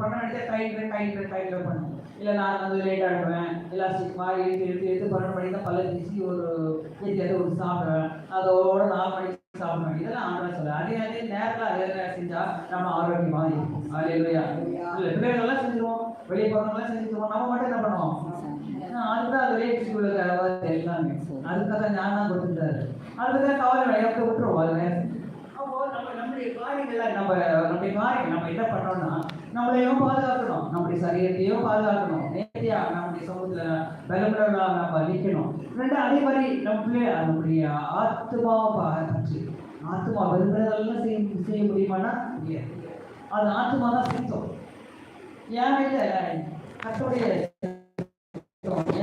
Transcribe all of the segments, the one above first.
பண்ண வேண்டிய time time டைமில் பண்ணும் இல்லை நான் வந்து லேட்டாக ஆகிடுவேன் இல்லை மாதிரி எடுத்து எடுத்து எடுத்து பன்னெண்டு மணிக்கு தான் பல்ல தேய்ச்சி ஒரு எரியாவது ஒரு சாப்பிடுவேன். அதோட நாலு மணிக்கு சாப்பிடுவேன். இதெல்லாம் ஆண்டவன் சொல்ல அதே அதே நேரத்தில் அதே நேரம் செஞ்சால் நம்ம ஆரோக்கியமாக இருக்கும். அலையிலையா இல்லை பிள்ளைகளெல்லாம் செஞ்சுருவோம். வெளியே போகிறவங்களாம் செஞ்சுருவோம். நம்ம மட்டும் என்ன பண்ணுவோம்? ஆஹ் அதுதான் அது லேட் ஸ்கூலுக்கு எல்லாமே. அதுக்காக ஞானம் தான் கொடுத்துட்டாரு அதுக்காக கவலை விளையாட்டு விட்டுருவோம். அது நேரம் அப்போ நம்ம நம்முடைய காரியங்களை நம்ம நம்முடைய காரியம் நம்ம என்ன பண்ணோம்னா நம்மளையும் பாதுகாக்கணும். நம்முடைய சரீரத்தையும் பாதுகாக்கணும். நேர்த்தியா நம்முடைய சமூகத்துல பலமுடனா நம்ம நிற்கணும் ரெண்டு அதே மாதிரி நம்மளே நம்முடைய ஆத்மாவை பாதுகாச்சு ஆத்மா விரும்புறதெல்லாம் செய்ய செய்ய முடியுமானா முடியாது. அது ஆத்மா தான் சித்தம். ஏன் இல்லை? கத்தோடைய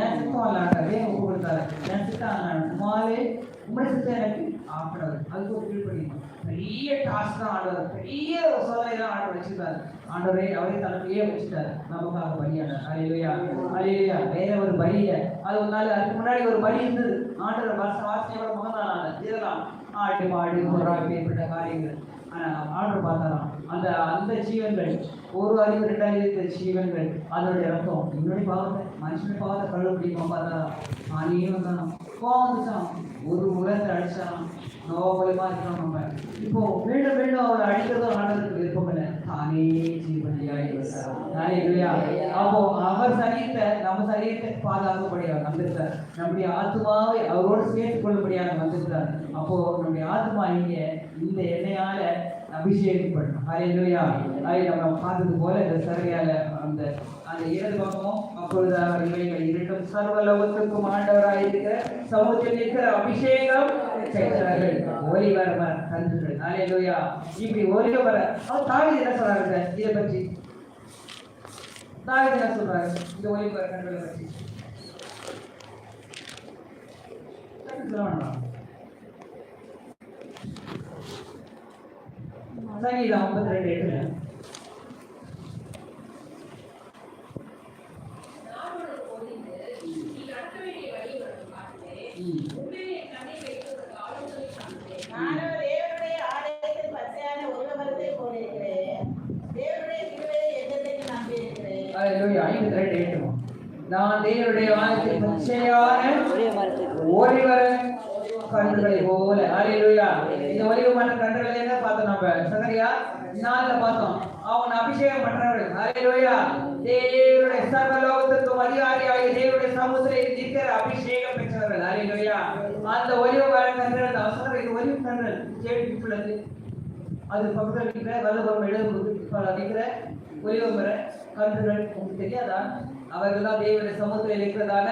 என் சித்தம் அல்லாட்டாவே ஒப்பு கொடுத்தாரு என் சித்தம் உமாலே உங்களுடைய சித்தம் எனக்கு ஆப்பிடாது அதுக்கு ஒரு ஃபீல் பண்ணிக்கணும். பெரிய டாஸ்க் தான் ஆடுவார் பெரிய சோதனை தான் ஆண்டவர் வச்சிருந்தாரு ஆண்டவரே அவரே தலைமையே வச்சுட்டார். நமக்காக பலியான. அலையிலையா அலையிலையா வேற ஒரு பலிய அது ஒரு நாள் அதுக்கு முன்னாடி ஒரு பலி இருந்தது. ஆண்டவர் வருஷ வாசனையோட முகந்தான இதெல்லாம் ஆட்டு மாடு புறா பேர்பட்ட காரியங்கள். ஆனா ஆர்டர் பார்த்தாராம். அந்த அந்த ஜீவன்கள் ஒரு அறிவு ரெண்டாயிரம் இருக்கிற ஜீவன்கள் அதனுடைய ரத்தம். என்னுடைய பாவத்தை மனுஷனுடைய பாவத்தை கழுவ முடியுமா பார்த்தாராம். அணியும் வந்தானாம் கோவம் வந்துச்சான் ஒரு உலகத்தை அடிச்சானாம் நோபலமாக இருக்கிறோம் நம்ம. இப்போ மீண்டும் மீண்டும் அவரை அடிக்கிறதும் ஆண்டதுக்கு விருப்பம் இல்லை தானே இல்லையா அப்போ அவர் சரீரத்தை நம்ம சரீரத்தை பாதுகாக்கப்படுகிறார் வந்திருக்கார் நம்முடைய ஆத்மாவை அவரோடு சேர்த்துக் கொள்ளும்படியாக வந்திருக்கிறார். அப்போ நம்முடைய ஆத்மா இங்க இந்த எண்ணெயால அபிஷேகப்படணும் இல்லையா அதை நம்ம பார்த்தது போல இந்த சரையால அந்த அந்த இரண்டு பக்கமும் அப்பொழுது அவர் இவைகள் இரண்டும் சர்வ லோகத்துக்கும் ஆண்டவராக இருக்கிற சமூகத்தில் இருக்கிற அபிஷேகம் பெற்றார்கள் ஒலிவர கன்றுகள் ஹalleluya. இப்படி ஒலிவர அவர் தாவீது என்ன சொல்றாரு இதை பற்றி. தாவீது என்ன சொல்றாரு? இந்த ஒலிவர கன்றுகளை பற்றி. சங்கீதம் ஐம்பத்தி ரெண்டு எட்டுல நாடோடு பொழிந்து, நீ நடக்க வேண்டிய வழி உனக்கு காட்டுகிறேன். ம். உன்னை என் கண்ணில் வைத்து உனக்கு ஆலோசனை காண்கிறேன். நானோ தேவனுடைய ஆலயத்தில் பச்சையான உருவமரத்தை போலிருக்கிறேன். தேவனுடைய கிருபையை என்றென்றைக்கும் நம்பியிருக்கிறேன். ரெண்டு எட்டு நான் தேவனுடைய வானத்தில் பச்சையான ஒளிவர கன்றுகளை போல. அல்லேலூயா இந்த ஒளிவு கன்றுகளை என்ன பார்த்தோம் நம்ம? சகரியா நாள்ல பார்த்தோம். அவன் அபிஷேகம் பண்றவர்கள் அல்லேலூயா தேவனுடைய சர்வ லோகத்துக்கும் அதிகாரியாகிய தேவனுடைய சமுத்திரம் நிற்கிற அபிஷேகம் பெற்றவர்கள். அல்லேலூயா அந்த ஒளிவு மர கன்றுகள் தான் இது ஒளிவு கன்றுகள் அது பக்கத்தில் இருக்கிற வல்லபுரம் எழுதும்போது இப்போ நிற்கிற ஒளிவு மர உங்களுக்கு தெரியாதா அவர்கள் தான் தேவனுடைய சமூகத்தில் இருக்கிறதான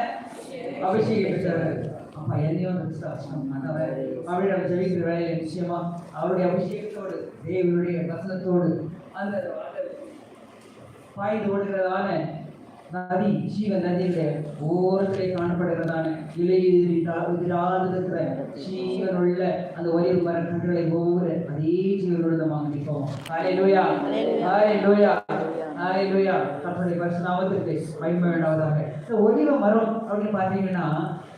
அபிஷேகம் பெற்றவர்கள். அப்பா என்னையும் ஆண்டவர் அவரிடம் ஜெயிக்கிற வேலையில நிச்சயமா அவருடைய அபிஷேகத்தோடு தேவனுடைய வசனத்தோடு அந்த அந்த பாய்ந்து ஓடுகிறதான நதி ஜீவ நதியில ஓரத்திலே காணப்படுகிறதான இலையிலிராது இருக்கிற ஜீவனுள்ள அந்த ஒரே மர கன்றுகளை போகிற அதே ஜீவனுள்ளதாக நிற்போம் ஹalleluya. ஹalleluya. ஹalleluya. கர்த்தருடைய பரிசுநாமத்திற்கு மகிமை வேண்டாவதாக. இந்த ஒலிவ மரம் அப்படின்னு பார்த்தீங்கன்னா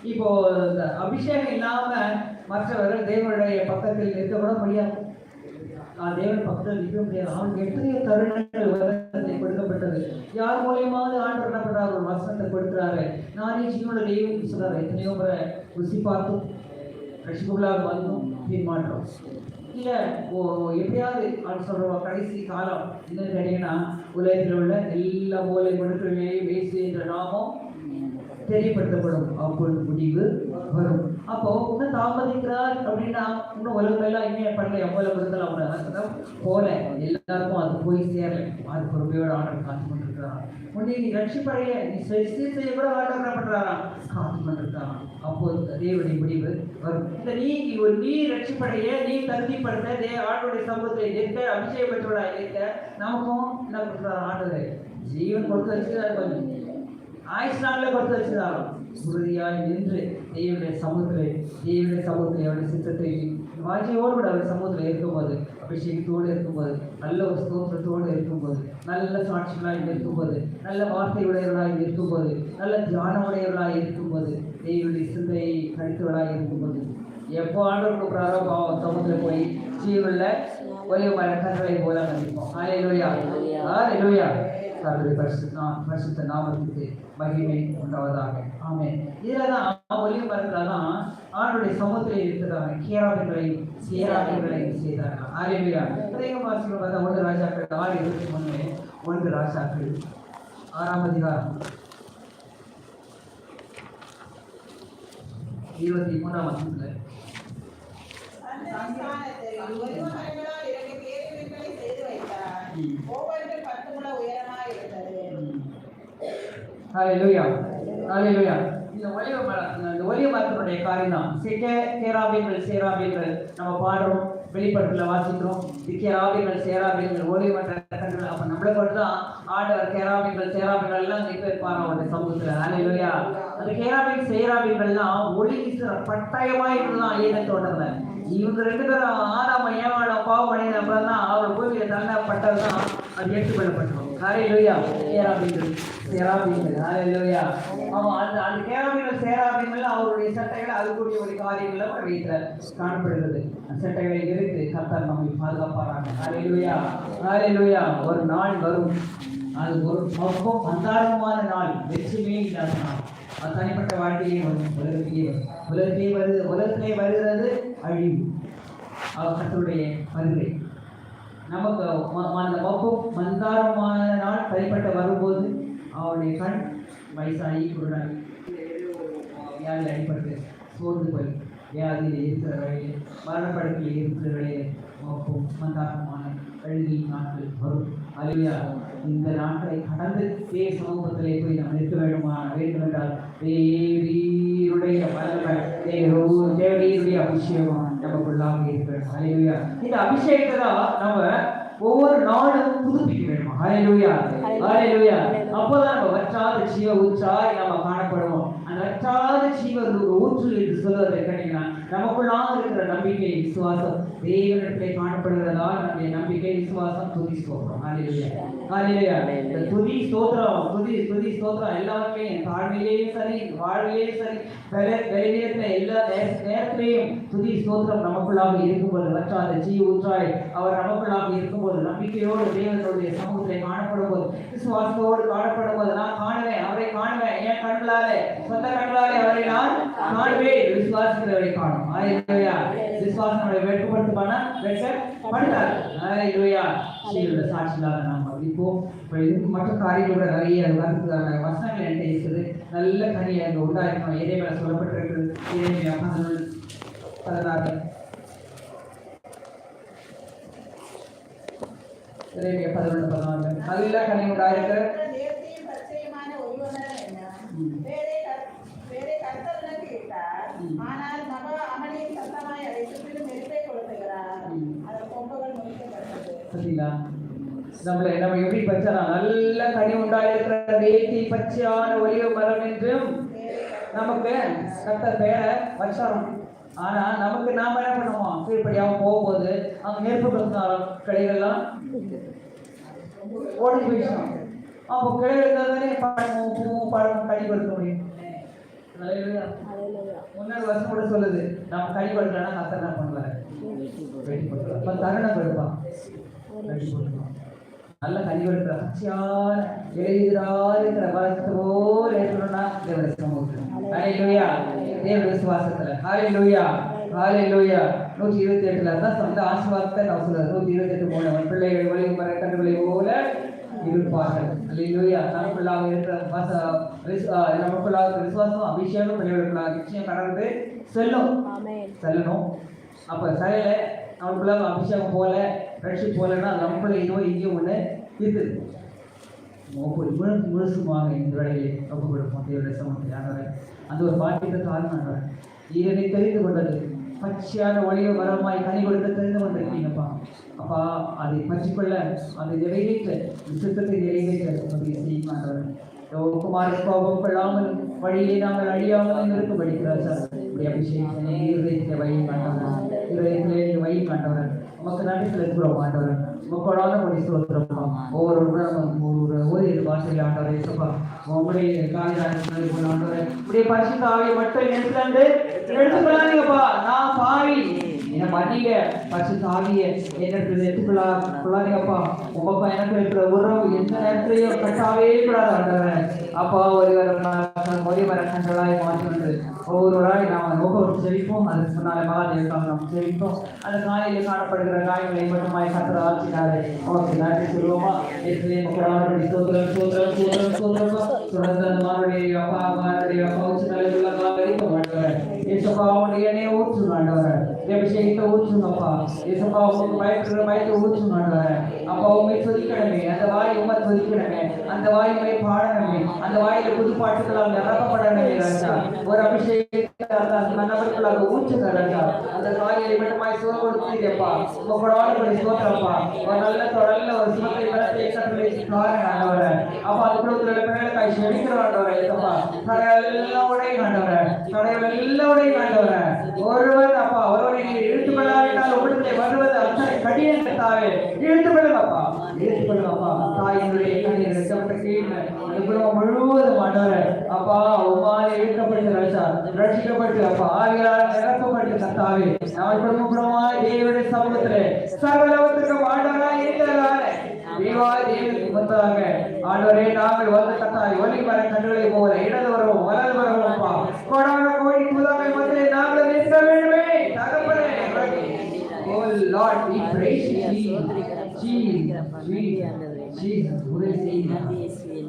இப்போ இந்த அபிஷேகம் இல்லாம மற்றவர்கள் தேவனுடைய பக்கத்தில் நிற்க கூட முடியாது. நான் தேவன் பக்கத்தில் நிற்க முடியாது. அவனுக்கு எத்தனையோ தருணங்கள் கொடுக்கப்பட்டது யார் மூலியமாவது ஆண்டு என்ன பண்றாரு ஒரு வசனத்தை கொடுக்கிறாரு. நானே ஜீவனோட தெய்வம் சொல்றாரு. எத்தனையோ முறை ருசி பார்த்தும் ரசிக்குள்ளாக வந்தும் தீர்மானம் இல்லை ஓ எப்படியாவது அவன் சொல்கிறோம் கடைசி காலம் என்னன்னு கேட்டீங்கன்னா உலகத்தில் உள்ள எல்லா மூலை மனுக்களையும் பேசுகின்ற என்ற நாமம் தெரியப்படுத்தப்படும். அப்பொழுது முடிவு வரும். அப்போ இன்னும் தாமதிக்கிறார் அப்படின்னா இன்னும் உலகம் எல்லாம் இன்னும் பண்ணல எவ்வளவு இருந்தாலும் அவங்க போல. எல்லாருக்கும் அது போய் சேரல. அது பொறுமையோட ஆர்டர் காத்து கொண்டிருக்கிறான் உன்னை நீ ரட்சிப்படைய. நீ சரி செய்ய கூட ஆர்டர் என்ன பண்றாராம்? காத்து கொண்டிருக்கிறான் அப்போ தேவனுடைய முடிவு வரும். இந்த நீ ஒரு நீ ரட்சிப்படைய நீ தகுதிப்படுத்த தே ஆண்டோடைய சமூகத்தை இருக்க அபிஷேகம் பெற்றவளா இருக்க நமக்கும் என்ன பண்றாரு ஆண்டவர்? ஜீவன் கொடுத்து வச்சுக்கிறாரு கொஞ்சம். ஆயுஷ்நாளில் கொடுத்து வச்சிருந்தாலும் உறுதியாய் நின்று தெய்வனுடைய சமூகத்தில் தெய்வனுடைய சமூகத்தில் அவருடைய சித்தத்தை வாஞ்சியோடு கூட அவர் சமூகத்தில் இருக்கும்போது அபிஷேகத்தோடு இருக்கும்போது நல்ல ஒரு ஸ்தோத்திரத்தோடு இருக்கும்போது நல்ல சாட்சிகளாய் இருக்கும்போது நல்ல வார்த்தை உடையவர்களாய் இருக்கும்போது நல்ல தியான உடையவர்களாய் இருக்கும்போது தெய்வனுடைய சிந்தையை கழித்தவர்களாய் இருக்கும்போது. எப்போ ஆண்டவர் கூப்பிட்றாரோ பாவம் சமூகத்தில் போய் ஜீவனில் ஒலிவு மர கன்றுகளை போல மதிப்போம் ஹalleluya ஹalleluya கர்த்தருடைய பரிசுத்த நாம் பரிசுத்த நாமத்துக்கு மகிமை உண்டாவதாக. ஆமென். இதுல தான் ஒலிவு மரத்துல தான் ஆண்டுடைய சமூகத்தில் இருக்கிறாங்க கேராபிகளையும் சேராபிகளையும் செய்தார்கள். ஹalleluya பிரேக வாசிகள் பார்த்தா ஒன்று ராஜாக்கள் ஆறு இருபத்தி மூணு ஒன்று ராஜாக்கள். ஆறாம் அதிகாரம். இருபத்தி மூணாம் வசனத்துல. அந்த ஸ்தானத்தில் ஒலிவ மரங்களால் இரண்டு கேருபீன்களை செய்து வைத்தார். ம். ஒவ்வொன்றும் பத்து முழ உயரமாய் இருந்தது. ஹalleluya ஹalleluya இந்த ஒலிவ மரம் இந்த ஒலிவ மரத்தினுடைய காரியம் தான் சிக்க கேராபிகள் சேராபிகள் நம்ம பாடுறோம் வெளிப்படத்துல வாசிக்கிறோம். இது கேராபிகள் சேராபிகள் ஒலிவ மரங்கள் அப்ப நம்மளை மட்டும் தான் ஆண்டவர் கேராபிகள் சேராபிகள் எல்லாம் இப்ப இருப்பாங்க அவருடைய சமூகத்துல. ஹalleluya அந்த கேராபிகள் சேராபிகள்லாம் ஒளி வீசுற பட்டயமாய் இருந்துதான் ஏதன் தோட்டத்துல இவங்க ரெண்டு பேரும் ஆதாம ஏவாளம் பாவம் பண்ணின அப்புறம் தான் அவர் பூமியில தள்ளப்பட்டதுதான் அது ஏற்றுக்கொள்ளப்பட்டோம் ஹalleluya கேராபிகள் சேராபிகள் ஹalleluya ஆமாம் அந்த அந்த கேராபிகள் சேராபிகள் அவருடைய சட்டைகளை அதுக்குரிய ஒரு காரியங்களை ஒரு வீட்டுல காணப்படுகிறது. அந்த சட்டைகளை விரித்து கர்த்தர் நம்மை பாதுகாப்பாராங்க ஹalleluya ஹalleluya ஒரு நாள் வரும். அது ஒரு மொத்தம் மந்தாரமான நாள். வெற்றிமே இல்லாத நாள். அது தனிப்பட்ட வாழ்க்கையே வரும். உலகத்திலே வரும். உலகத்திலே வருது உலகத்திலே வருகிறது அழிவு. அவர் கர்த்தருடைய வருகை. நமக்கு அந்த மப்பும் மந்தாரமான நாள் கைப்பட்ட வரும்போது அவருடைய கண் வயசாகி குருடாகி வியாதி அடிப்பட்டு சோர்ந்து போய் வியாதியில் இருக்கிற மரணப்படுக்கையில் இருக்கிற வழியில் மந்தாரமான கழுகி நாட்கள் வரும். அலுவயா இந்த நாட்களை கடந்து தே சமூகத்திலே போய் நாம் நிற்க வேண்டுமா? வேண்டுமென்றால் தேவீருடைய வல்லமை தேவ- தேவீருடைய நமக்குள்ளாக இருக்க வேண்டும் அலுவயா இந்த அபிஷேகத்தை தான் நம்ம ஒவ்வொரு நாளும் புதுப்பிக்க வேண்டும்? ஹalleluya. ஹalleluya. அப்போதான் நம்ம வற்றாத ஜீவ ஊற்றாய் நம்ம காணப்படுவோம். அந்த வற்றாத ஜீவ ஊற்று என்று சொல்வதை கேட்டீங்கன்னா நமக்குள்ளாக இருக்கிற நம்பிக்கை விசுவாசம் தேவனிடத்திலே காணப்படுகிறதால் நம்முடைய நம்பிக்கை விசுவாசம் துதி ஸ்தோத்திரம். ஹalleluya. இந்த துதி ஸ்தோத்திரம் துதி துதி ஸ்தோத்திரம் எல்லாருமே தாழ்மையிலேயும் சரி வாழ்விலேயும் சரி பல- எல்லா நேரத்திலேயும் துதி ஸ்தோத்திரம் நமக்குள்ளாக இருக்கும்போது வற்றாத ஜீ ஊற்றாய் அவர் நமக்குள்ளாக இருக்கும்போது நம்பிக்கையோடு தேவனுடைய சமூகத்திலே காணப்படும் போது விசுவாசத்தோடு காணப்படும் போது நான் காணுவேன் அவரை காணுவேன். என் கண்களாலே சொந்த கண்களாலே அவரை நான் காணுவேன். விசுவாசத்தை காணும். ஹalleluya விசுவாசம் நம்மை வெட்கப்படுத்துமானா வெட்கப்படுத்தாது ஹalleluya சீருள்ள சாட்சிகளாக நாம் இப்போ இதுக்கு மற்ற காரியங்கள் கூட நிறைய வருதுக்கான வசனங்கள் என்கிட்ட இருக்குது. நல்ல கனி அங்கே உண்டாயிருக்கணும் மேலே சொல்லப்பட்டிருக்கிறது. பதினொன்று பதினாறு இதே பதினொன்று பதினாறு நல்ல கனி உண்டாயிருக்கிற நேர்த்தியும் பச்சையுமான ஒலிவ மரம் என்ன? ம். வேறே கர்- வேறே கர்த்தர் விலக்கி விட்டார். ம். ஆனால் மகா நெருப்பை கொளுத்துகிறார். கொம்புகள் முறிக்கப்பட்டது. பார்த்தீங்களா நம்மளை நம்ம எப்படி பச்சனா நல்ல கனி உண்டாயிருக்கிற வேட்டி பச்சையான ஒலிவ மரம் என்றும் நமக்கு கர்த்தர் பெயரை வச்சாரோம் ஆனா நமக்கு நாம என்ன பண்ணுவோம்? கீழ்ப்படியாம போகும்போது அங்க நெருப்பு கொடுத்தாலும் கிளைகள்லாம் ஓடி போயிடுச்சோம் அப்போ கிளை இருந்தால் தானே பழமும் பூவும் பழமும் கனி கொடுக்க முடியும். முன்னாடி வருஷம் கூட சொல்லுது. நம்ம கை கொடுக்கலன்னா கர்த்தர் என்ன பண்ணல வெட்டி போட்டுருவார் அப்ப தருணம் கொடுப்பான். வெட்டி போட்டுருவான் நல்ல கனி கொடுக்கிற பச்சையான இலையுதிராருங்கிற பலத்தை போல ஏற்றணும்னா தேவ சமூகத்தில் ஹalleluya தேவ விசுவாசத்துல. ஹalleluya ஹalleluya நூற்றி இருபத்தி எட்டுல தான் சொந்த ஆசீர்வாதத்தை நான் சொல்றேன் நூற்றி இருபத்தி எட்டு மூணு உன் பிள்ளைகள் ஒளி மரக்கன்றுகளை போல இருப்பார்கள். ஹalleluya நமக்குள்ளாக இருக்கிற நமக்குள்ளாக விசுவாசம் அபிஷேகம் பிள்ளைகளுக்குள்ளாக நிச்சயம் கடந்து செல்லும். செல்லணும். அப்போ சரியில்ல அவனுக்குள்ள அபிஷேகம் போல ரட்சிப் போலன்னா நமக்குள்ள இதோ இங்கேயும் ஒன்று இருக்குது. ஒவ்வொரு முழு முழுசுமாக இந்த வேலையை ஒப்பு கொடுப்போம் சமூகத்தில் ஆண்டவரே. அந்த ஒரு பாக்கியத்தை தாழ்ந்து ஆண்டவரே. இதனை தெரிந்து கொண்டது பச்சையான ஒளிய வரமாய் கனி கொடுக்க தெரிந்து வந்திருக்கீங்கப்பா அப்பா அதை பற்றிக்கொள்ள அதை நிறைவேற்ற சித்தத்தை நிறைவேற்ற உதவி செய்யும் குமார கோபம் கொள்ளாமல் வழியிலே நாங்கள் அழியாமல் இருக்கும் படிக்கிறார் சார். இப்படி அபிஷேகம் இருதயத்திலே வழி காண்டவர்? இருதயத்திலே வழி காண்டவர்? நமக்கு நன்றி செலுத்துகிறோம் மாட்டவர் மக்களான ஒரு ஸ்தோத்திரம் ஒவ்வொரு உடனும் ஒரு பாஷையில் ஆண்டவரை சப்பா உங்களுடைய காலிதாரி போல ஆண்டவரை இப்படியே பரிசுத்த ஆவியை மட்டும் எடுத்துலாண்டு எடுத்துக்கொள்ளாதீங்கப்பா. நான் பாவி. என்ன மதிய பசு தாவிய என்னிடத்தில் எடுத்துக்கொள்ளா கொள்ளாதீங்கப்பா. உங்கப்பா எனக்கு இருக்கிற உறவு எந்த நேரத்திலையும் கட்டாவே கூடாது ஆண்டவரே. அப்பா ஒருவர் ஒருவரை கண்களாய் மாற்றுவது ஒவ்வொருவராய் நாம் ஒவ்வொரு செவிப்போம் அதுக்கு முன்னாலே மகாதேவக்காக நாம் செவிப்போம் அந்த காலையில் காணப்படுகிற காயங்களை மட்டுமாய் கத்திர ஆட்சினாரே உனக்கு நன்றி சொல்லுவோமா? இயேசுவே முக்கியமானபடி சோதரம் சோதரம் சோதரம் சோதரம் தொடர்ந்து அந்த மாருடைய அப்பா மாருடைய அப்பா உச்சி தலைவர்கள காலைக்கு மாட்டவர் இயேசுப்பா அவனுடைய எண்ணெயை ஊற்று ஆண்டவர் அபிஷேகத்தை ஊற்றுங்கப்பா இயேசுப்பா உங்களுக்கு பயப்படுகிற பயத்தை ஊற்று ஆண்டவர் அப்பா உண்மை துதிக்கணுமே அந்த வாய் உண்மை துதிக்கணுமே அந்த வாய் உண்மை பாடணுமே அந்த வாயில புது பாட்டுகளால் நிரப்பப்படணுமே ராஜா ஒரு அபிஷேகத்தை அந்த நபர்களாக ஊற்றுங்க ராஜா அந்த காலையை மட்டுமாய் சுகம் கொடுத்தீங்கப்பா உங்களோட படி சோத்திரப்பா ஒரு நல்ல தொடர்ல ஒரு சுமத்தை பலத்தை கட்டளை காரணம் ஆண்டவரே அப்பா அது குடும்பத்துல பிள்ளைகளுக்காய் செவிக்கிற ஆண்டவரே ஏசப்பா தடைகள் எல்லாம் உடைய ஆண்டவரே தடைகள் எல்லாம் உடைய நல்லவர் ஒருவர் அப்பா ஒருவரை நீங்க இழுத்துக் கொள்ளாவிட்டால் உங்களுடைய வருவது அத்தனை கடினம் தாவே இழுத்து கொள்ளுங்கப்பா இழுத்து கொள்ளுங்கப்பா தாயினுடைய கண்ணீர் ரசிக்கப்பட்ட கீழ் அந்த குடும்பம் முழுவதும் ஆண்டவரே. அப்பா உமாரி இழுக்கப்பட்டு ரசா ரசிக்கப்பட்டு அப்பா. ஆவியால் நிரப்பப்பட்டு கத்தாவே. நம்ம குடும்ப குடும்பமாய் தேவனுடைய சமூகத்திலே சர்வலோகத்துக்கு ஆண்டவராய் இருக்கிறதாலே தேவா தேவனுக்கு முன்பதாக ஆண்டவரே நாங்கள் வந்து கத்தாய் ஒலி மர கண்டுகளை போல இடது வரவும் வலது வரவும் அப்பா. கொடான கோடி நாங்கள் நிற்க வேண்டுமே. தகப்பனே oh உதவி செய்யுங்க,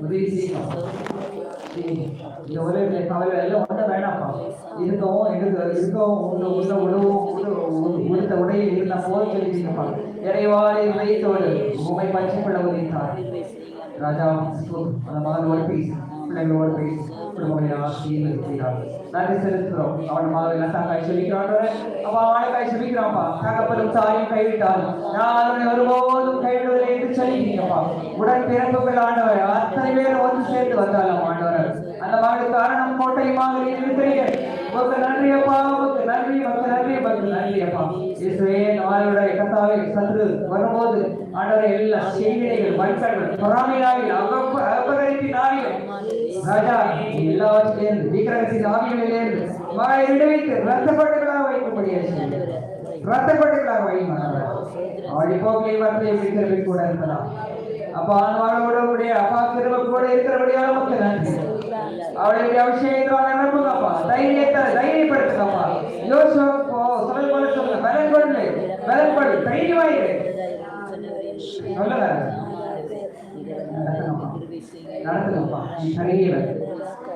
உதவி செய்யுங்க. இந்த உலகத்துல கவலை எல்லாம் வேணாம்ப்பா. இருக்கவும் எடுக்க இருக்கவும் உள்ள உள்ள உழவும் உடுத்த உடையில் இருந்த போல் சொல்லிட்டீங்கப்பா. இறைவாரி வைத்தோடு உண்மை பச்சைப்பட உதவித்தார் ராஜா அந்த மகனோடு பிள்ளைகளோடு பேசி குடும்பங்களை ஆசீர்வதிக்கிறார். நன்றி செலுத்துகிறோம். அவன் மகள் எல்லாம் காய் சொல்லிக்கிறான் அவன் அவனை காய் சொல்லிக்கிறான்ப்பா. தகப்பனும் தாயும் கைவிட்டார் நான் அவனை ஒருபோதும் கைவிடுவதில்லை என்று சொல்லிக்கிறீங்கப்பா உடன் பிறப்புகள் ஆண்டவர் அத்தனை பேர் ஒன்று சேர்ந்து வந்தாலும் ஆண்டவர். அந்த மாதிரி காரணம் கோட்டையுமாக இருக்கிறீர்கள் உமக்கு நன்றி அப்பா உமக்கு நன்றி உமக்கு நன்றி உமக்கு நன்றி அப்பா இயேசுவே நாளுடைய கத்தாவை சற்று வரும்போது ஆண்டவரை எல்லா செய்திகள் வழிபாடுகள் பொறாமையாவில் அகப்ப அபகரிப்பினாலும் ராஜா எல்லாவற்றிலிருந்து விக்கிரகத்தின் ஆவிகளிலிருந்து மகளை விடுவித்து ரத்தப்பட்டுகளாக வைக்கும்படியாக ரத்தப்பட்டுகளாக வைமானவர் அவளை போக்கிலே வந்து கூட இருக்கலாம். அப்பா மகளோட கூடிய அப்பா திரும்ப கூட இருக்கிறபடியாக மக்கள் நன்றி. அவளுடைய அபிஷேகத்தால் நிரப்புங்கப்பா தைரியத்தை தைரியப்படுத்துங்கப்பா. யோசுவா போ. சொல்ல போல சொல்லுங்க. பலன் கொண்டு பலன் நீ பெரியவர்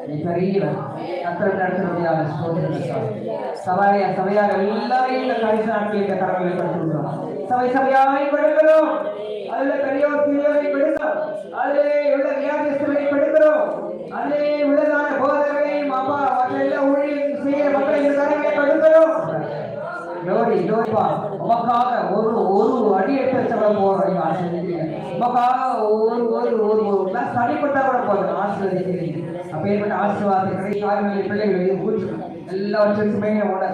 நீ பெரியவர் கத்திர நடத்தினுடைய சபைய சபையாக எல்லாரையும் இந்த கடைசி இந்த கடவுளை சபை அதுல உள்ள அதிலே உள்ளதான போதகரையும் அப்பா மற்ற எல்லா ஊழியர் செய்கிற இந்த கடவுளை கொடுக்கிறோம் ஜோடி ஜோடிப்பா உமக்காக ஒரு ஒரு அடி எடுத்து வச்சவள போறோம் ஆசீர்வதிக்கிறீங்க உமக்காக ஒரு ஒரு ஒரு ஒரு நான் கூட போதும் ஆசீர்வதிக்கிறீங்க அப்பேற்பட்ட ஆசீர்வாதங்களை தாய்மொழி பிள்ளைகளை ஊற்று எல்லாவற்றிற்குமே உட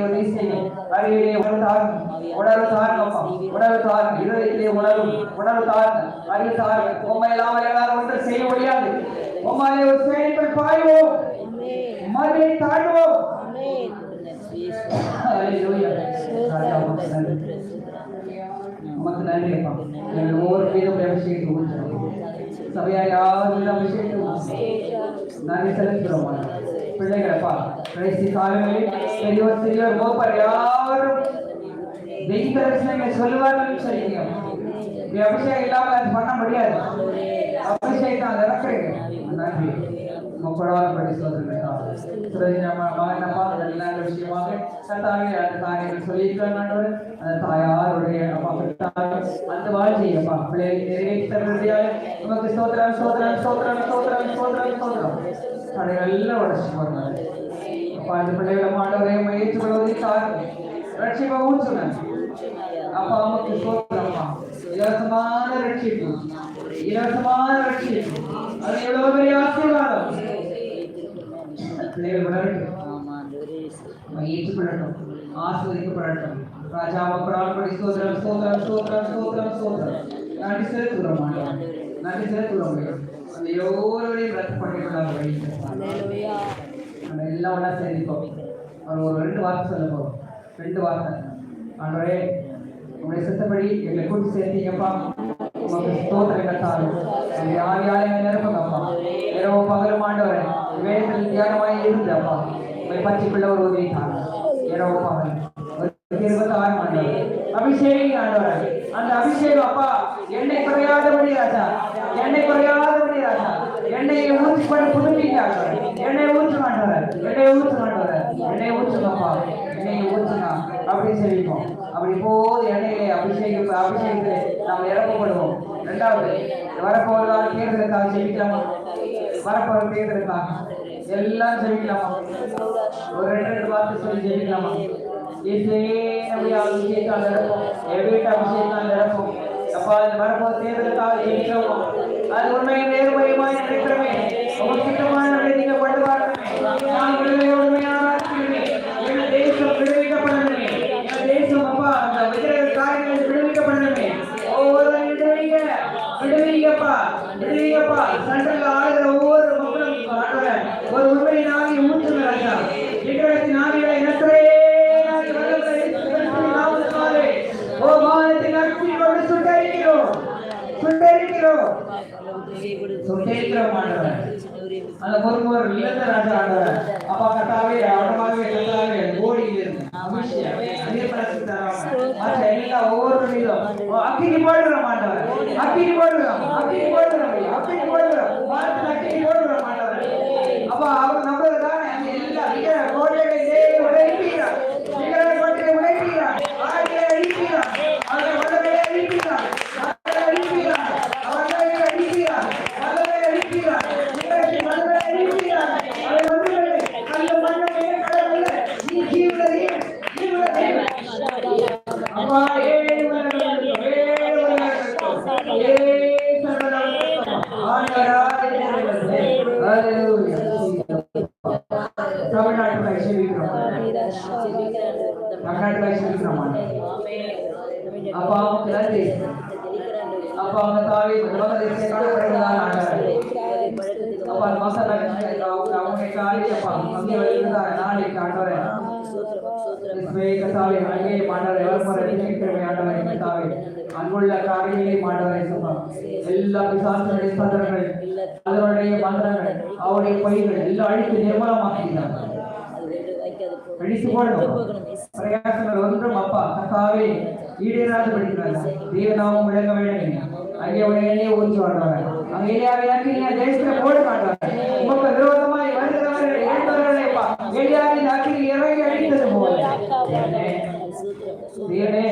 உதவி செய்யும் அறிவிலே உணர்வு உணர்வு தாருங்கப்பா உணர்வு தாருங்க இருதயத்திலே உணர்வு உணர்வு தாருங்க அறிவு தாருங்க உண்மை எல்லாரும் ஒன்று செய்ய முடியாது. உண்மையிலே ஒரு செயல்கள் பாய்வோம் மதுரை தாண்டுவோம் Hallelujah. ராஜா, உமக்கு நன்றி. உமக்கு நன்றி அப்பா எங்கள் ஒவ்வொரு மீதும் அபிஷேகத்தை ஊற்றுறோம் சபையா யார் மீதும் அபிஷேகத்தை ஊற்றுறோம் நன்றி செலுத்துகிறோம் அபிஷேகம் இல்லாமல் அது பண்ண முடியாது. அபிஷேகத்தை அதை இறக்குறீங்க நன்றி. மகனப்பா அதெல்லாம் விஷயமாக கத்தாவே அந்த காரியங்கள் சொல்லியிருக்கிறார் அந்த தாயாருடைய அப்பா தாய் அந்த வாழ்க்கை அப்பா பிள்ளைகளை நிறைவேற்றபடியால் நமக்கு சோதரம் சோதரம் சோதரம் சோதரம் சோதரம் சோதரம் தடைகள் எல்லாம் உடச்சு போடுறாங்க அப்பா அந்த பிள்ளைகளை மாண்டவரை ஏற்றுக்கொள்வதை காரணம் ரட்சிப்பா ஊற்றுங்க. அப்பா அம்மாக்கு சோதனப்பா இலவசமான ரட்சிப்பு இலவசமான ரட்சிப்பு அது எவ்வளவு பெரிய ஆசீர்வாதம் பிள்ளைகள் உணரட்டும் ஏற்றுக்கொள்ளட்டும் ஆஸ்வதிக்கப்படட்டும் ராஜா மக்களால் படி சோதரம் சோதரம் சோதரம் சோதரம் நன்றி செலுத்துகிறோம் நன்றி செலுத்துகிறோம் அந்த எவ்வளோடையும் ரத்து பண்ணிக்கொள்ளாத வழி நம்ம எல்லாம் ஒன்றா ஒரு ரெண்டு வார்த்தை சொல்ல போகிறோம் ரெண்டு வார்த்தை உங்களுடைய சித்தப்படி எங்களை கூட்டி சேர்த்தீங்கப்பா உமக்கு ஸ்தோத்திரம் கத்தாரு எங்களுடைய ஆவியாலயம் நிரப்புங்கப்பா. இரவு பகலும் ஆண்டவரே வேதத்தில் தியானமாய் இருந்தப்பா உங்களை பற்றிக்குள்ள ஒரு உதவி தான் இரவு பகல் ஒரு இருபத்தாறு ஆண்டவர் அபிஷேகம் ஆண்டவர். அந்த அபிஷேகம் அப்பா எண்ணெய் குறையாதபடி ராஜா. எண்ணெய் குறையாதபடி ராஜா. எண்ணெயை ஊற்றி பண்ணி புதுப்பிங்க ஆண்டவர். எண்ணெய் ஊற்று ஆண்டவர். எண்ணெய் ஊற்று ஆண்டவர். எண்ணெய் ஊற்றுங்கப்பா. எண்ணெயை அப்படி செவிப்போம் அப்படி போது எண்ணெயிலே அபிஷேகம் அபிஷேகத்தில் நாம் இறக்கப்படுவோம் ரெண்டாவது வரப்போவதால் தேர்தலுக்காக செவிக்கலாமா வரப்போற தேர்தலுக்காக எல்லாம் செவிக்கலாமா ஒரு ரெண்டு ரெண்டு வார்த்தை சொல்லி செவிக்கலாமா இயேசுவே நம்முடைய அபிஷேகம் நிரப்பும் அப்பா இந்த வரப்போ தேர்தலுக்காக அது உண்மை நேர்மையுமாய் நினைக்கிறோமே உமக்கிட்டமான நீங்க பண்ணுவாங்க உண்மையான நான் விடுதலையோடுமே ஆராய்ச்சியுமே என் தேசம் விடுவிக்கப்படணுமே என் தேசம் அப்பா அந்த விக்கிரக காரியங்கள் விடுவிக்கப்படணுமே ஒவ்வொரு விடுவிங்க விடுவிங்கப்பா விடுவிங்கப்பா ஆளுகிற ஒவ்வொரு மக்களும் ஒரு உண்மை நாவி ராஜா விக்கிரகத்தின் ஆவிகளை இனத்திலே ஓ ராஜா ஆண்டவர் அப்பா கட்டாவே அவனமாகவே கட்டாவே ஓடியில் இருந்து அபிஷேகம் அதிகப்படுத்தி தராம மற்ற எல்லா ஒவ்வொரு மீதும் அக்கினி போடுகிறோம் ஆண்டவர் அக்கினி போடுகிறோம் அக்கினி போடுகிறோம் ஐயா, அக்கினி போடுகிறோம் வாரத்தில் அக்கினி போடுகிறோம் ஆண்டவர் அப்பா அவர் நம்மளது தானே அந்த எல்லா விக்கிர கோட்டைகளை தேடி உடைப்பீரார் விக்கிர கோட்டையை உடைப்பீரார் ஆடியை அழிப்பீரார் அவரை வல்லமையை அழிப்பீரார் அவரை அழிப்பீரார் அவர்களை அழிப்பீரார் வல்லமையை அழிப்பீரார் விக்கிரத்தின் வல்லமையை அழிப்பீரார் அவரை வல்லமையை அந்த மன்னமையை கடவுளே நீ ஜீவனதே ஜீவனதே அப்பா ஏழு மன்னர்கள் ஏழு மன்னர்கள் ஏழு சரணம் ஆண்டவராய் ஹalleluya தமிழ்நாட்டுல சேவிக்கிறோம் தமிழ்நாட்டுல சேவிக்கிறோம் அப்பா அம்மாவுக்கு நன்றி அப்பா அவங்க தாவி உலகத்தை கடவுள்தான் ஆண்டாரு அப்பா அந்த மசாலா அவங்க அவங்க காரி அப்பா அங்கே இருந்தாங்க நாளைக்கு ஆண்டவரே அங்கே மாண்டவரே எவ்வளவு இருக்கிறவே ஆண்டவரே கத்தாவே அன்புள்ள காரியங்களை மாண்டவரே சும்மா எல்லா பிசாசுடைய சந்தரங்கள் அதனுடைய மந்திரங்கள் அவருடைய பயிர்கள் எல்லாம் அழித்து நிர்மலமாக்கிறார் அழித்து போடணும் பிரயாசங்கள் ஒன்றும் அப்பா கத்தாவே ஈடேறாது படிக்கிறாங்க தேவநாமம் விளங்க வேண்டும் அங்கே உடனே ஊற்றி வாழ்வாங்க அங்கே எளியாவையாக்கி நீ தேசத்துல போட மாட்டாங்க உமக்கு விரோதமாய் வருகிறவர்கள் எழுந்தவர்களை அப்பா எளியாவின் அக்கினி இறங்கி அழித்தது போல தேவனே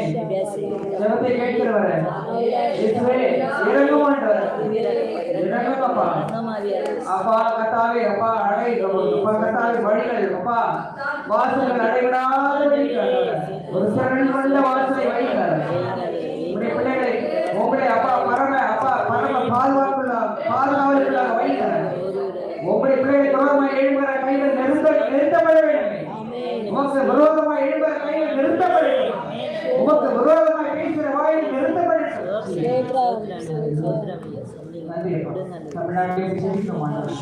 ஜெபத்தை கேட்கிறவரே இயேசுவே இறங்கும் ஆண்டவரே இறங்கும் அப்பா அப்பா கத்தாவே அப்பா அடை அப்பா கத்தாவே வழிகள் அப்பா வாசல்கள் அடைவிடாத ஒரு சரண் கொண்ட வாசலை வைக்கிறார் உடைய பிள்ளைகளை உங்களுடைய அப்பா பரம அப்பா பரம பாதுகாப்புள்ள பாதுகாவலுக்குள்ளாக வைக்கிறார் உங்களுடைய பிள்ளைகளை விரோதமாக எழும்புகிற கைகள் நிறுத்த நிறுத்தப்பட வேண்டும். உமக்கு விரோதமாக எழும்புகிற கைகள் நிறுத்தப்பட வேண்டும். உமக்கு விரோதமாக பேசுகிற வாயில் நிறுத்தப்பட. தமிழ்நாட்டிலே ஆண்டவரே.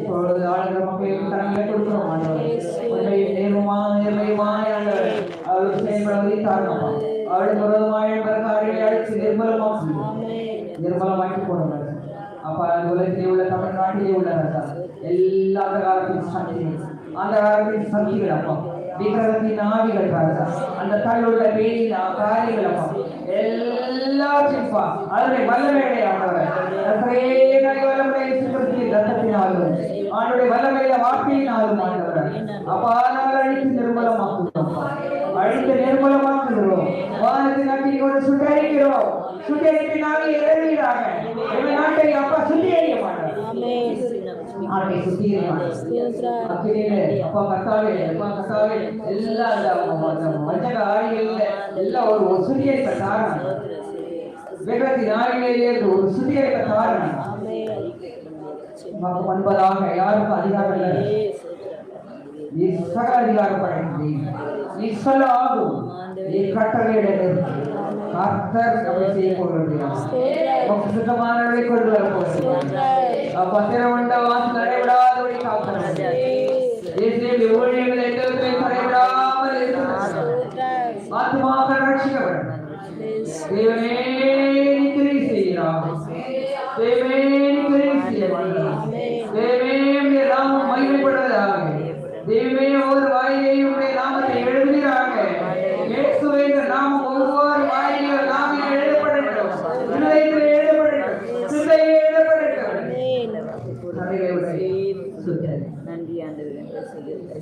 இப்பொழுது ஆளுகிற மக்களுக்கு கொடுக்கிறோம் ஆண்டவரே. செயல்படுவதை எழும்புகிற காரியங்களை அழித்து நிர்மலமாக்கு. நிர்மலமாக்கி போடுங்க அப்பா உலகத்திலே உள்ள தமிழ்நாட்டிலே உள்ள எல்லா காலத்தின் சக்திகள் அந்த காலத்தின் சக்திகள் அப்பா விக்கிரகத்தின் ஆவிகள் ராஜா அந்த தள்ளுள்ள பேரின் காரியங்கள் அப்பா எல்லாத்தையும் பா வல்லமைகளை ஆண்டவர். கர்த்தரே வல்லமையை சுத்தப்படுத்தி ஆண்டுடைய வல்லமையில ஆண்டவர். அப்பா நாங்கள் அழித்து நிர்மலமாக்குகிறோம் அழித்து நிர்மலமாக்குகிறோம். வானத்தின் அக்கினி கொண்டு சுட்டரிக்கிறோம். சுட்டரித்து இறங்குகிறாங்க எங்கள் நாட்டை அப்பா சுத்திகரிக்க மாட்டார் நாட்டை சுத்திகரிக்க அப்பா கத்தாவே அப்பா கத்தாவே எல்லா அந்த வஞ்சக எல்லாம் ஒரு காரணம் வேகத்தின் ஆடிகளிலே ஒரு காரணம் பண்பதாக யாருக்கும் அதிகாரம் இல்லை. நீ சக அதிகாரம் படைக்கிறீர் நீ சொல்ல ஆகும் நீ கட்டளையிட ಆರ್ಥರ್ ಕವಿಸಿಕೊಳ್ಳುವುದಿಲ್ಲ ಸುಖಮಾನವೇ ಕೊಡುವರು ಅಪ್ಪ ಹತ್ತಿರ ಉಂಟ ವಾಸ ನಡೆಬಿಡಾದವಳಿ ಕಾಪಾಡ ದೇಶದಲ್ಲಿ ಓಡಿಯಲ್ಲಿ ಎತ್ತರದಲ್ಲಿ ಕರೆಬಿಡಾಮಲೆ ಆತ್ಮಾಪರ ರಕ್ಷಕರು ದೇವನೇ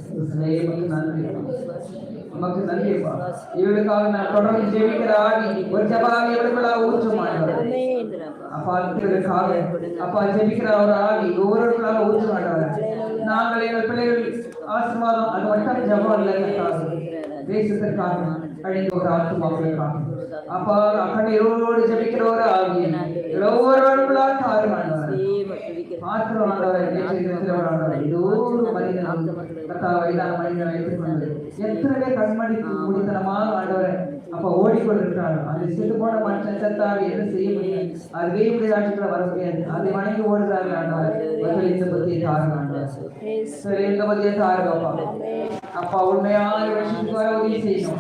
கிறிஸ்துவே, நன்றி உமக்கு நன்றிப்பா இவளுக்காக நான் தொடர்ந்து ஜெபிக்கிற ஆவி ஒரு ஜபாவி இவளுக்குள்ளாக ஊற்றும் அப்பா இவளுக்காக அப்பா ஜெபிக்கிற ஒரு ஆவி ஒவ்வொருவருக்குள்ளாக ஊற்றும் நாங்கள் எங்கள் பிள்ளைகள் ஆசீர்வாதம் அது மட்டும் ஜபம் தேசத்திற்காக அழிந்த ஒரு ஆத்மாக்களுக்காக அப்பா ஜெபிக்கிற ஒரு ஆவி ஒவ்வொருவருக்குள்ளாக ஒரு ஆண்டவரை ஏதோ ஒரு மனிதன் கத்தா வயதான மனிதனை வைத்துக் கொண்டு எத்தனை பேர் கண்மணி முடித்தனமாக ஆண்டவரை அப்ப ஓடிக்கொண்டிருக்கிறார்கள் அந்த செத்து போன மனுஷன் செத்தாவி என்ன செய்ய முடியும்? அது வேறு ஆட்சிக்குள்ள வர முடியாது. அதை வணங்கி ஓடுறார்கள் ஆண்டவர். அவர்கள் இந்த பத்தியை தாருங்க ஆண்டவர். சரி இந்த பத்தியை தாருங்க அப்பா. அப்பா உண்மையான விஷயத்துக்கு வர உதவி செய்யணும்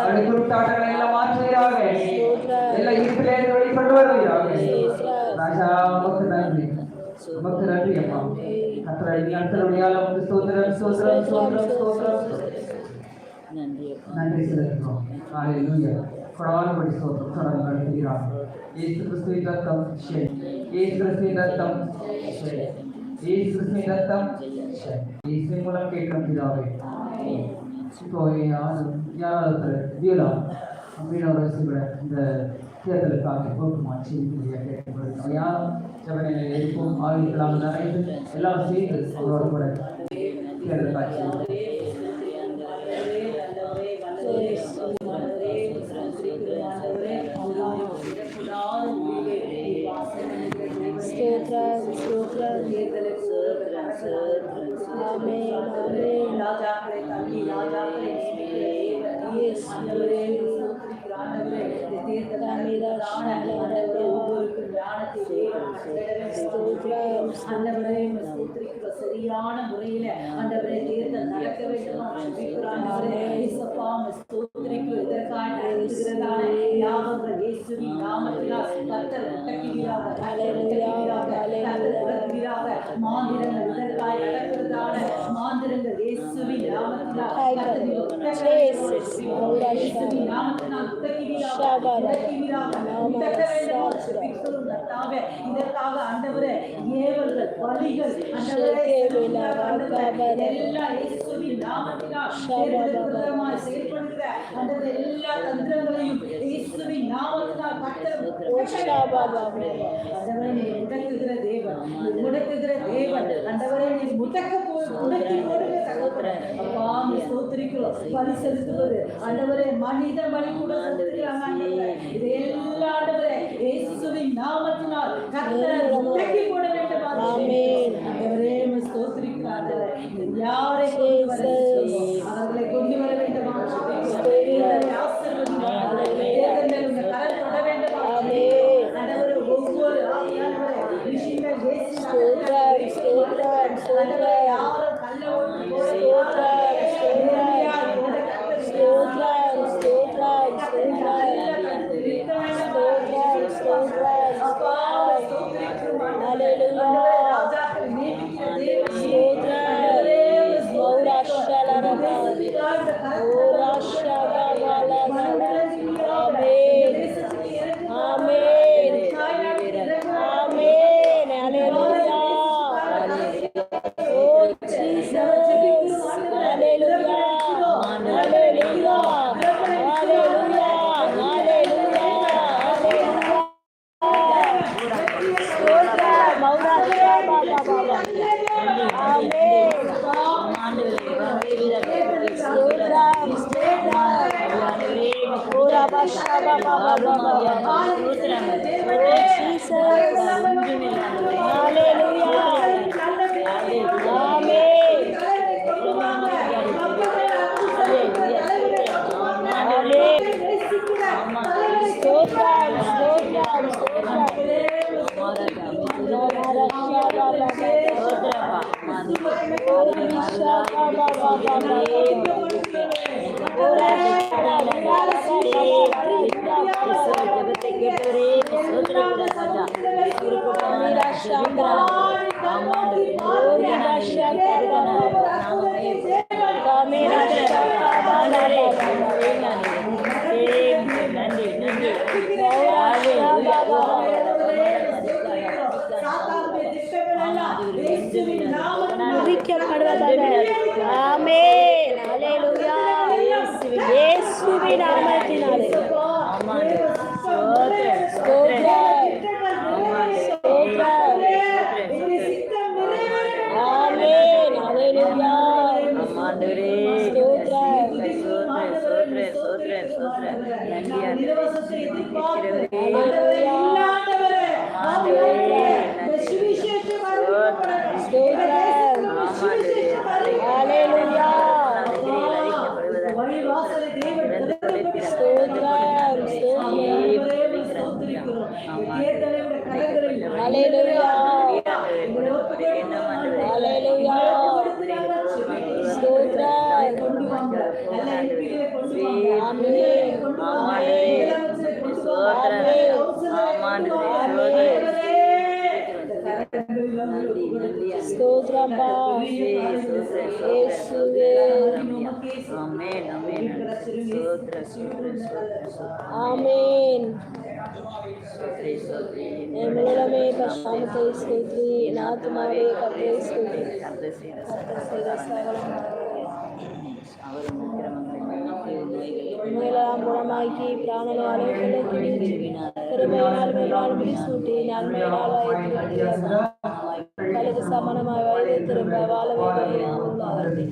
அவருடைய குறிப்பிட்டாட்டங்களை எல்லாம் மாற்றுகிறாங்க எல்லாம் இருக்கிறேன் வெளிக்கொண்டு வருகிறாங்க ராஜா நன்றி. நன்றி அப்பா கத்தரை உமக்கு ஸ்தோத்திரம் ஸ்தோத்திரம் ஸ்தோத்திரம் ஸ்தோத்திரம். நன்றி அப்பா நன்றி செலுத்துகிறோம். ஹalleluya. கொடானபடி ஸ்தோத்திரம் தொடர்ந்து நடத்துகிறார். ஷெட் இயேசு கிறிஸ்துவின் ரத்தம் ஷெட் இயேசு கிறிஸ்துவின் ரத்தம் ஷெட் இயேசுவின் மூலம் கேட்கும் பிதாவே இப்போ யார் யாராவது வீலா மீனவரசு கூட இந்த தேர்தலுக்காக போக்குமாச்சு கேட்கப்படுது யார் ஜபனையில் இருக்கும் ஆளுங்களாக நிறைந்து எல்லாம் சேர்ந்து அவரோட கூட தேர்தல் காட்சி சரியான முறையில ஆண்டவரே தேர்தல் நடக்க வேண்டுமா இதற்காக யாவங்கள் இயேசுவின் நாமத்தினால் முடக்குகிறாக மாந்திரங்கள் இதற்காக நடக்கிறதான மாந்திரங்கள் இயேசுவின் நாமத்தினால் கர்த்தர் Jesus. இயேசுவின் நாமத்தினால் இதற்காக ஆண்டவரே ஏவல்கள் ஆண்டவரே, எல்லா இயேசுவின் நாமத்தினால் செயல்படுகிற ஆண்டவரே எல்லா தந்திரங்களையும் இயேசுவின் நாமத்தினால் கர்த்தர் ஆண்டவரே நீ முடக்குகிற தேவன். ஆண்டவரே நீ முடக்க போய் முடக்கி போடுகிற தகப்பன் அப்பா நீ ஸ்தோத்திரிக்கிறோம். பலி செலுத்துவது ஆண்டவரே மனித பலி கூட செலுத்துகிறாங்க ஆண்டவரே. இது எல்லா ஆண்டவரே இயேசுவின் நாமத்தினால் கர்த்தர் போட வேண்டும்? ஆமென். யாரை கொண்டு வர வேண்டும்? அவர்களை கொண்டு வர வேண்டுமா தேவனை ஆசீர்வதிங்க. தேவனை உங்க கரம் தொட வேண்டுமா ஆமென். ஆண்டவரே, ஒவ்வொரு ஆவியானவரே, விஷயங்கள் இயேசுவின் ஸ்தோத்திரம், ஸ்தோத்திரம், யாரும் கல்லு Rutra நாமத்தினால் முறிக்கப்படுவதாக ஆமென் ஹalleluya இயேசுவின் நாமத்தினாலே ஸ்தோத்திரம் பா இயேசுவே ஆமென் ஆமென் ஆமென் பசாமத்தை ஸ்தோத்ரி நாத்துமாவே ஸ்தோத்ரி கர்த்தர் செய்த சகலம் குணமாக்கி பிராணனை கிழித்து கிருபையினால் மேலாண்மை சூட்டி நன்மையினால் வயது சமணமாய் வயது திரும்ப வாழவே